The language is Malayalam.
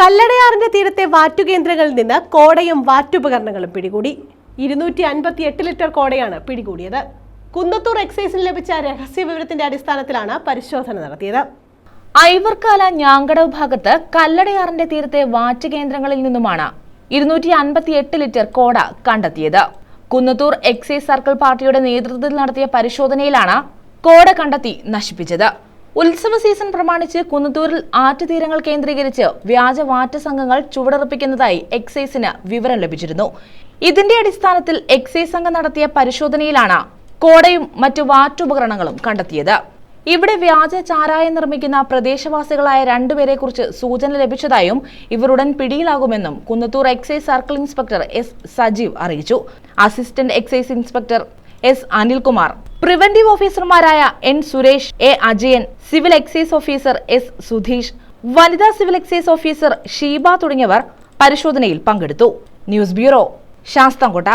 കല്ലടയാറിന്റെ തീരത്തെ വാറ്റുകേന്ദ്രങ്ങളിൽ നിന്ന് കോടയും വാറ്റുപകരണങ്ങളും പിടികൂടി. ഇരുന്നൂറ്റി അൻപത്തി എട്ട് ലിറ്റർ കോടയാണ് പിടികൂടിയത്. കുന്നത്തൂർ എക്സൈസിന് ലഭിച്ച രഹസ്യ വിവരത്തിന്റെ അടിസ്ഥാനത്തിലാണ് പരിശോധന നടത്തിയത്. ഐവർക്കാല ഞാങ്കടവ് ഭാഗത്ത് കല്ലടയാറിന്റെ തീരത്തെ വാറ്റ് കേന്ദ്രങ്ങളിൽ നിന്നുമാണ് ഇരുന്നൂറ്റി അൻപത്തി എട്ട് ലിറ്റർ കോട കണ്ടെത്തിയത്. കുന്നത്തൂർ എക്സൈസ് സർക്കിൾ പാർട്ടിയുടെ നേതൃത്വത്തിൽ നടത്തിയ പരിശോധനയിലാണ് കോട കണ്ടെത്തി നശിപ്പിച്ചത്. ഉത്സവ സീസൺ പ്രമാണിച്ച് കുന്നത്തൂരിൽ ആറ്റുതീരങ്ങൾ കേന്ദ്രീകരിച്ച് വ്യാജ വാറ്റ് സംഘങ്ങൾ ചുവടറപ്പിക്കുന്നതായി എക്സൈസിന് വിവരം ലഭിച്ചിരുന്നു. ഇതിന്റെ അടിസ്ഥാനത്തിൽ എക്സൈസ് സംഘം നടത്തിയ പരിശോധനയിലാണ് കോടയും മറ്റു വാറ്റുപകരണങ്ങളും കണ്ടെത്തിയത്. ഇവിടെ വ്യാജ ചാരായം നിർമ്മിക്കുന്ന പ്രദേശവാസികളായ രണ്ടുപേരെ കുറിച്ച് സൂചന ലഭിച്ചതായും ഇവർ ഉടൻ പിടിയിലാകുമെന്നും Kunnathur excise circle inspector S Sajeev അറിയിച്ചു. Assistant excise inspector S Anilkumar preventive ഓഫീസർമാരായ N Suresh A Ajayan civil excise officer S Sudheesh വനിതാ സിവിൽ എക്സൈസ് ഓഫീസർ ഷീബ തുടങ്ങിയവർ പരിശോധനയിൽ പങ്കെടുത്തു. News bureau Sasthamkotta.